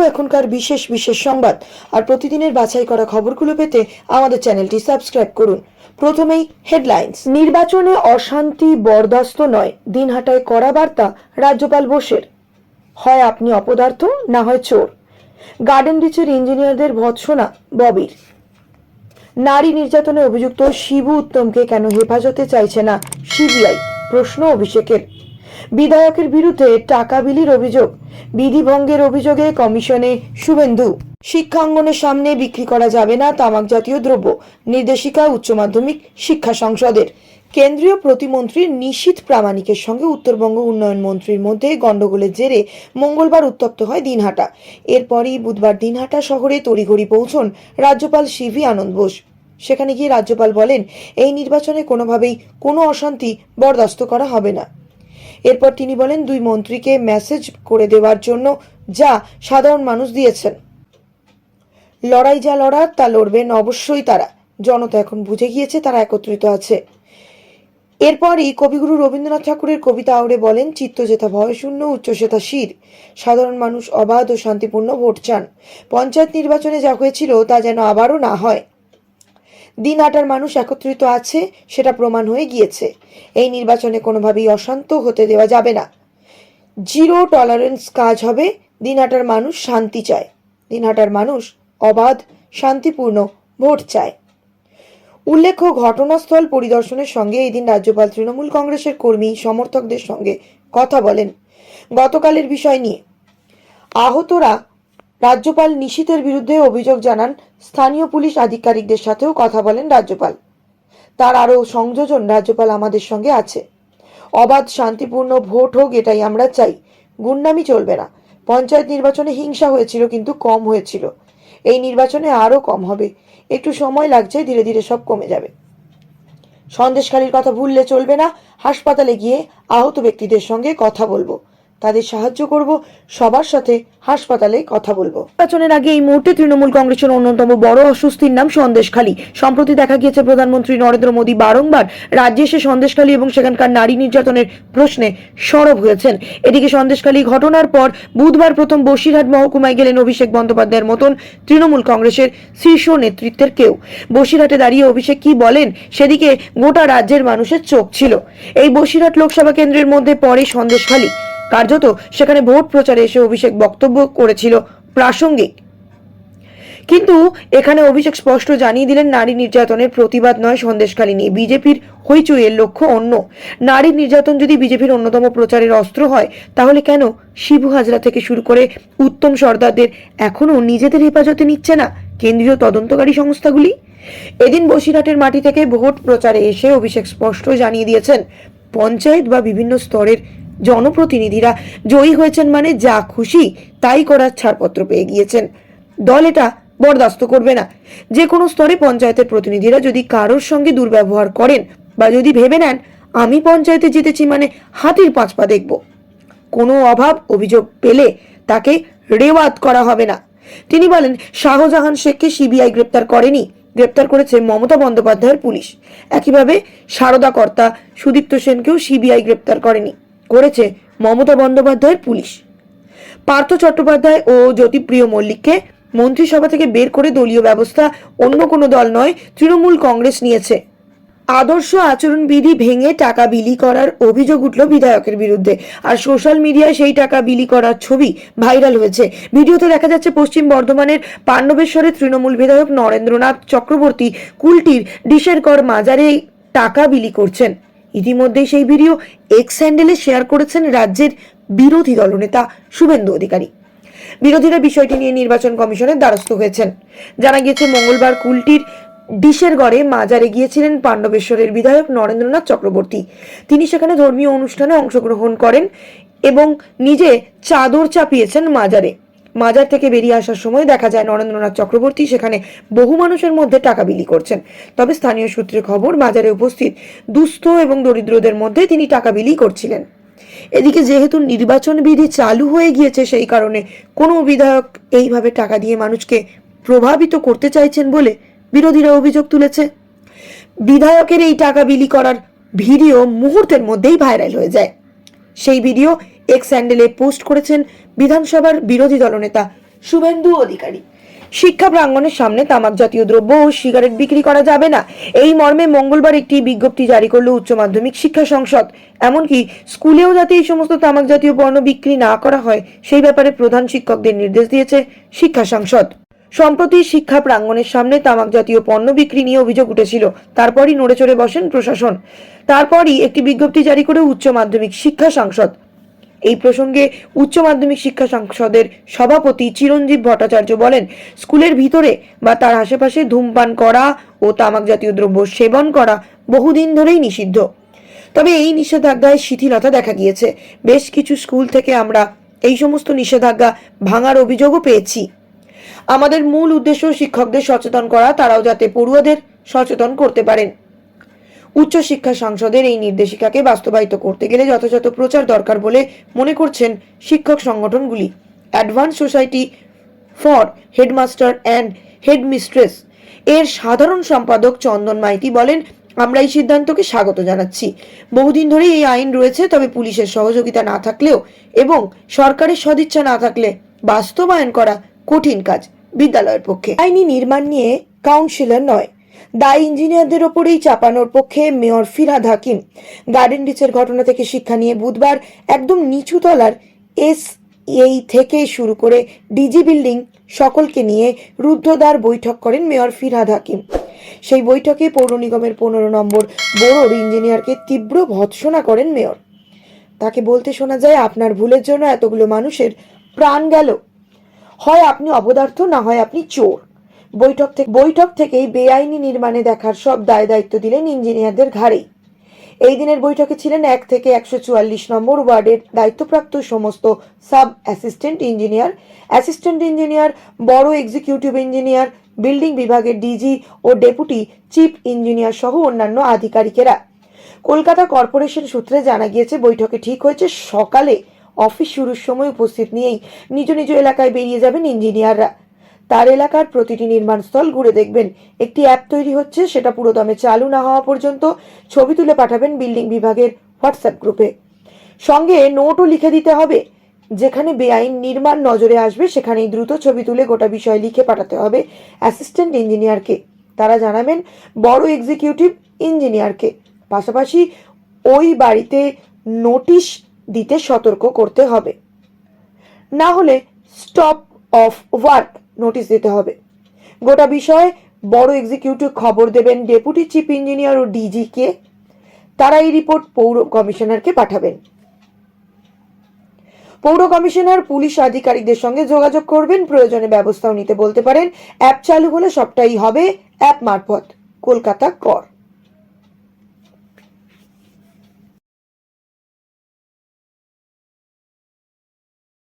এখনকার বিশেষ বিশেষ সংবাদ। আর প্রতিদিনের বাছাই করা খবরগুলো পেতে আমাদের চ্যানেলটি সাবস্ক্রাইব করুন। প্রথমেই হেডলাইন্স। নির্বাচনে অশান্তি বরদাস্ত নয়। দিনহাটায় কড়া বার্তা, রাজ্যপাল বোসের। হয় আপনি অপদার্থ, না হয় চোর। গার্ডেন রিচের ইঞ্জিনিয়ারদের ভৎসনা, ববির। নারী নির্যাতনে অভিযুক্ত শিবু উত্তমকে কেন হেফাজতে চাইছে না সিবিআই? প্রশ্ন অভিষেকের। বিধায়কের বিরুদ্ধে টাকা বিলির অভিযোগ। বিধিভঙ্গের অভিযোগে কমিশনে শুভেন্দু। শিক্ষাঙ্গনের সামনে বিক্রি করা যাবে না তামাক জাতীয় দ্রব্য, নির্দেশিকা উচ্চ মাধ্যমিক শিক্ষা সংসদের। কেন্দ্রীয় প্রতিমন্ত্রী নিশীথ প্রামাণিকের সঙ্গে উত্তরবঙ্গ উন্নয়ন মন্ত্রীর মধ্যে গন্ডগোলের জেরে মঙ্গলবার উত্তপ্ত হয় দিনহাটা। এরপরই বুধবার দিনহাটা শহরে তড়িঘড়ি পৌঁছন রাজ্যপাল সিভি আনন্দ বোস। সেখানে গিয়ে রাজ্যপাল বলেন, এই নির্বাচনে কোনোভাবেই কোনো অশান্তি বরদাস্ত করা হবে না। এরপর তিনি বলেন, দুই মন্ত্রীকে মেসেজ করে দেওয়ার জন্য যা সাধারণ মানুষ দিয়েছেন। লড়াই যা লড়ার, তা লড়বেন অবশ্যই তারা। জনতা এখন বুঝে গিয়েছে, তারা একত্রিত আছে। এরপরই কবিগুরু রবীন্দ্রনাথ ঠাকুরের কবিতা আওড়ে বলেন চিত্তজেতা ভয়শূন্য উচ্চশ্বেতা শির। সাধারণ মানুষ অবাধ ও শান্তিপূর্ণ ভোট চান। পঞ্চায়েত নির্বাচনে যা হয়েছিল, তা যেন আবারও না হয়। দিনহাটার মানুষ একত্রিত আছে, সেটা প্রমাণ হয়ে গিয়েছে। এই নির্বাচনে কোনোভাবেই অশান্ত হতে দেওয়া যাবে না। জিরো টলারেন্স কাজ হবে, দিন দিনহাটার মানুষ শান্তি চায়। দিন দিনহাটার মানুষ অবাধ, শান্তিপূর্ণ ভোট চায়। উল্লেখ্য, ঘটনাস্থল পরিদর্শনের সঙ্গে এদিন রাজ্যপাল তৃণমূল কংগ্রেসের কর্মী, সমর্থকদের সঙ্গে কথা বলেন। গতকালের বিষয় নিয়ে। আহতরা রাজ্যপাল নিশীতের বিরুদ্ধে অভিযোগ জানান স্থানীয় পুলিশ আধিকারিকদের সাথেও কথা বলেন রাজ্যপাল। তার আরও সংযোজন রাজ্যপাল আমাদের সঙ্গে আছে। অবাধ, শান্তিপূর্ণ ভোট হোক এটাই আমরা চাই। গুন্ডামি চলবে না। পঞ্চায়েত নির্বাচনে হিংসা হয়েছিল কিন্তু কম হয়েছিল। এই নির্বাচনে আরও কম হবে। একটু সময় লাগছে, ধীরে ধীরে সব কমে যাবে। সন্দেশখালীর কথা ভুললে চলবে না। হাসপাতালে গিয়ে আহত ব্যক্তিদের সঙ্গে কথা বলব। তাদের সাহায্য করব, সবার সাথে হাসপাতালে কথা বলব। নির্বাচনের আগে এই মুহূর্তে তৃণমূল কংগ্রেসের অন্যতম বড় অস্বস্তির নাম সন্দেশখালী। সম্প্রতি দেখা গিয়েছে প্রধানমন্ত্রী নরেন্দ্র মোদী বারংবার রাজ্যে এসে সন্দেশখালী এবং সেখানকার নারী নির্যাতনের প্রশ্নে সরব হয়েছেন। এদিকে সন্দেশখালী ঘটনার পর বুধবার প্রথম বসিরহাট মহকুমায় গেলেন অভিষেক বন্দ্যোপাধ্যায়ের মতন তৃণমূল কংগ্রেসের শীর্ষ নেতৃত্বের কেউ। বসিরহাটে দাঁড়িয়ে অভিষেক কি বলেন, সেদিকে গোটা রাজ্যের মানুষের চোখ ছিল। এই বসিরহাট লোকসভা কেন্দ্রের মধ্যে পরে সন্দেশখালী। কার্যত সেখানে ভোট প্রচারে এসে অভিষেক বক্তব্য করেছিল প্রাসঙ্গিক। কিন্তু এখানে অভিষেক স্পষ্ট জানিয়ে দিলেন, নারী নির্যাতনের প্রতিবাদ নয় সন্দেশখালী নিয়ে। বিজেপির হইচইয়ের লক্ষ্য অন্য। নারী নির্যাতন যদি বিজেপির অন্যতম প্রচারের অস্ত্র হয়, তাহলে কেন শিবু হাজরা থেকে শুরু করে উত্তম সর্দারদের এখনও নিজেদের হেফাজতে নিচ্ছে না কেন্দ্রীয় তদন্তকারী সংস্থাগুলি? এদিন বসিরহাটের মাটি থেকে ভোট প্রচারে এসে অভিষেক স্পষ্ট জানিয়ে দিয়েছেন, পঞ্চায়েত বা বিভিন্ন স্তরের জনপ্রতিনিধিরা জয়ী হয়েছেন মানে যা খুশি তাই করার ছাড়পত্র পেয়ে গিয়েছেন। দল এটা বরদাস্ত করবে না। যে কোনো স্তরে পঞ্চায়েতের প্রতিনিধিরা যদি কারোর সঙ্গে দুর্ব্যবহার করেন বা যদি ভেবে নেন, আমি পঞ্চায়েতে জিতেছি মানে হাতির পাঁচ পা দেখব। কোনো অভাব অভিযোগ পেলে তাকে রেওয়াত করা হবে না। তিনি বলেন, শাহজাহান শেখকে সিবিআই গ্রেপ্তার করেনি। গ্রেপ্তার করেছে মমতা বন্দ্যোপাধ্যায়ের পুলিশ। একইভাবে সারদা কর্তা সুদীপ্ত সেনকেও সিবিআই গ্রেপ্তার করেনি। করেছে মমতা বন্দ্যোপাধ্যায়ের পুলিশ। পার্থ চট্টোপাধ্যায় ও জ্যোতিপ্রিয় মল্লিককে মন্ত্রিসভা থেকে বের করে দলীয় ব্যবস্থা অন্য কোনো দল নয়, তৃণমূল কংগ্রেস নিয়েছে। আদর্শ আচরণবিধি ভেঙে টাকা বিলি করার অভিযোগ উঠল বিধায়কের বিরুদ্ধে। আর সোশ্যাল মিডিয়ায় সেই টাকা বিলি করার ছবি ভাইরাল হয়েছে। ভিডিওতে দেখা যাচ্ছে পশ্চিম বর্ধমানের পাণ্ডবেশ্বরের তৃণমূল বিধায়ক নরেন্দ্রনাথ চক্রবর্তী কুলটির ডিশের কর মাজারে টাকা বিলি করছেন। ইতিমধ্যেই সেই ভিডিও এক্স হ্যান্ডেলে শেয়ার করেছেন রাজ্যের বিরোধী দলনেতা শুভেন্দু অধিকারী। বিরোধীরা বিষয়টি নিয়ে নির্বাচন কমিশনের দ্বারস্থ হয়েছেন। জানা গিয়েছে, মঙ্গলবার কুলটির ডিশের গড়ে মাজারে গিয়েছিলেন পাণ্ডবেশ্বরের বিধায়ক নরেন্দ্রনাথ চক্রবর্তী। তিনি সেখানে ধর্মীয় অনুষ্ঠানে অংশগ্রহণ করেন এবং নিজে চাদর চাপিয়েছেন মাজারে। মাজার থেকে বেরিয়ে আসার সময় দেখা যায় নরেন্দ্রনাথ চক্রবর্তী সেখানে বহু মানুষের মধ্যে টাকা বিলি করছেন। তবে স্থানীয় সূত্রে খবর, মাজারে উপস্থিত দুস্থ এবং দরিদ্রদের মধ্যে তিনি টাকা বিলি করছিলেন। এদিকে যেহেতু নির্বাচন বিধি চালু হয়ে গিয়েছে, সেই কারণে কোনো বিধায়ক এইভাবে টাকা দিয়ে মানুষকে প্রভাবিত করতে চাইছেন বলে বিরোধীরা অভিযোগ তুলেছে। বিধায়কের এই টাকা বিলি করার ভিডিও মুহূর্তের মধ্যেই ভাইরাল হয়ে যায়। সেই ভিডিও এক্স স্যান্ডেলে পোস্ট করেছেন বিধানসভার বিরোধী দলনেতা শুভেন্দু অধিকারী। শিক্ষা প্রাঙ্গনের সামনে তামাক জাতীয় দ্রব্য ও সিগারেট বিক্রি করা যাবে না। এই মর্মে মঙ্গলবার একটি বিজ্ঞপ্তি জারি করল উচ্চ মাধ্যমিক শিক্ষা সংসদ। এমনকি স্কুলেও যাতে এই সমস্ত তামাক জাতীয় পণ্য বিক্রি না করা হয়, সেই ব্যাপারে প্রধান শিক্ষকদের নির্দেশ দিয়েছে শিক্ষা সংসদ। সম্প্রতি শিক্ষা প্রাঙ্গণের সামনে তামাক জাতীয় পণ্য বিক্রি নিয়ে অভিযোগ উঠেছিল। তারপরই নড়ে চড়ে বসেন প্রশাসন। তারপরই একটি বিজ্ঞপ্তি জারি করে উচ্চ মাধ্যমিক শিক্ষা সংসদ। এই প্রসঙ্গে উচ্চ মাধ্যমিক শিক্ষা সংসদের সভাপতি চিরঞ্জীব ভট্টাচার্য বলেন, স্কুলের ভিতরে বা তার আশেপাশে ধূমপান করা ও তামাক জাতীয় দ্রব্য সেবন করা বহুদিন ধরেই নিষিদ্ধ। তবে এই নিষেধাজ্ঞায় শিথিলতা দেখা গিয়েছে। বেশ কিছু স্কুল থেকে আমরা এই সমস্ত নিষেধাজ্ঞা ভাঙার অভিযোগও পেয়েছি। আমাদের মূল উদ্দেশ্য শিক্ষকদের সচেতন করা, তারাও যাতে পড়ুয়াদের সচেতন করতে পারেন। উচ্চশিক্ষা সংসদের এই নির্দেশিকাকে বাস্তবায়িত করতে গেলে যথাযথ প্রচার দরকার বলে মনে করছেন শিক্ষক সংগঠনগুলি। Advance society for headmaster and headmistress. এর সাধারণ সম্পাদক চন্দন মাইতি বলেন, আমরা এই সিদ্ধান্তকে স্বাগত জানাচ্ছি। বহুদিন ধরেই এই আইন রয়েছে, তবে পুলিশের সহযোগিতা না থাকলেও এবং সরকারের সদিচ্ছা না থাকলে বাস্তবায়ন করা কঠিন কাজ বিদ্যালয়ের পক্ষে। আইনি নির্মাণ নিয়ে কাউন্সিলর নয় দায় ইঞ্জিনিয়ারদের ওপরেই চাপানোর পক্ষে মেয়র ফিরহাদ হাকিম। গার্ডেন রিচের ঘটনা থেকে শিক্ষা নিয়ে বুধবার একদম নিচু তলার এস এই থেকে শুরু করে ডিজি বিল্ডিং সকলকে নিয়ে রুদ্ধদ্বার বৈঠক করেন মেয়র ফিরহাদ হাকিম। সেই বৈঠকে পৌর নিগমের পনেরো নম্বর বোর্ড ইঞ্জিনিয়ারকে তীব্র ভৎসনা করেন মেয়র। তাকে বলতে শোনা যায়, আপনার ভুলের জন্য এতগুলো মানুষের প্রাণ গেল। হয় আপনি অবদার্থ, না হয় আপনি চোর। বৈঠক থেকে বৈঠক থেকেই বেআইনি নির্মাণে দেখার সব দায় দায়িত্ব দিলেন ইঞ্জিনিয়ারদের ঘাড়েই এই দিনের বৈঠকে ছিলেন এক থেকে একশো চুয়াল্লিশ নম্বর ওয়ার্ডের দায়িত্বপ্রাপ্ত সমস্ত sub assistant engineer assistant engineer, বড় এক্সিকিউটিভ ইঞ্জিনিয়ার, বিল্ডিং বিভাগের ডিজি ও ডেপুটি চিফ ইঞ্জিনিয়ার সহ অন্যান্য আধিকারিকেরা। কলকাতা কর্পোরেশন সূত্রে জানা গিয়েছে, বৈঠকে ঠিক হয়েছে, সকালে অফিস শুরুর সময় উপস্থিত নিয়েই নিজ নিজ এলাকায় বেরিয়ে যাবেন ইঞ্জিনিয়াররা। তার এলাকার প্রতিটি নির্মাণস্থল ঘুরে দেখবেন। একটি অ্যাপ তৈরি হচ্ছে, সেটা পুরোদমে চালু না হওয়া পর্যন্ত ছবি তুলে পাঠাবেন বিল্ডিং বিভাগের হোয়াটসঅ্যাপ গ্রুপে। সঙ্গে নোটও লিখে দিতে হবে। যেখানে বেআইন নির্মাণ নজরে আসবে, সেখানেই দ্রুত ছবি তুলে গোটা বিষয় লিখে পাঠাতে হবে অ্যাসিস্ট্যান্ট ইঞ্জিনিয়ারকে। তারা জানাবেন, বড় এক্সিকিউটিভ ইঞ্জিনিয়ারকে। পাশাপাশি ওই বাড়িতে নোটিশ দিতে সতর্ক করতে হবে। না হলে স্টপ অফ ওয়ার্ক। নোটিশ দিতে হবে। গোটা বিষয়ে বড় এক্সিকিউটিভ খবর দেবেন ডেপুটি চিফ ইঞ্জিনিয়ার ও ডিজি কে তারা এই রিপোর্ট পৌর কমিশনারকে পাঠাবেন। পৌর কমিশনার পুলিশ আধিকারিকদের সঙ্গে যোগাযোগ করবেন, প্রয়োজনে ব্যবস্থাও নিতে বলতে পারেন। অ্যাপ চালু হলে সবটাই হবে অ্যাপ মারফত। কলকাতা কর।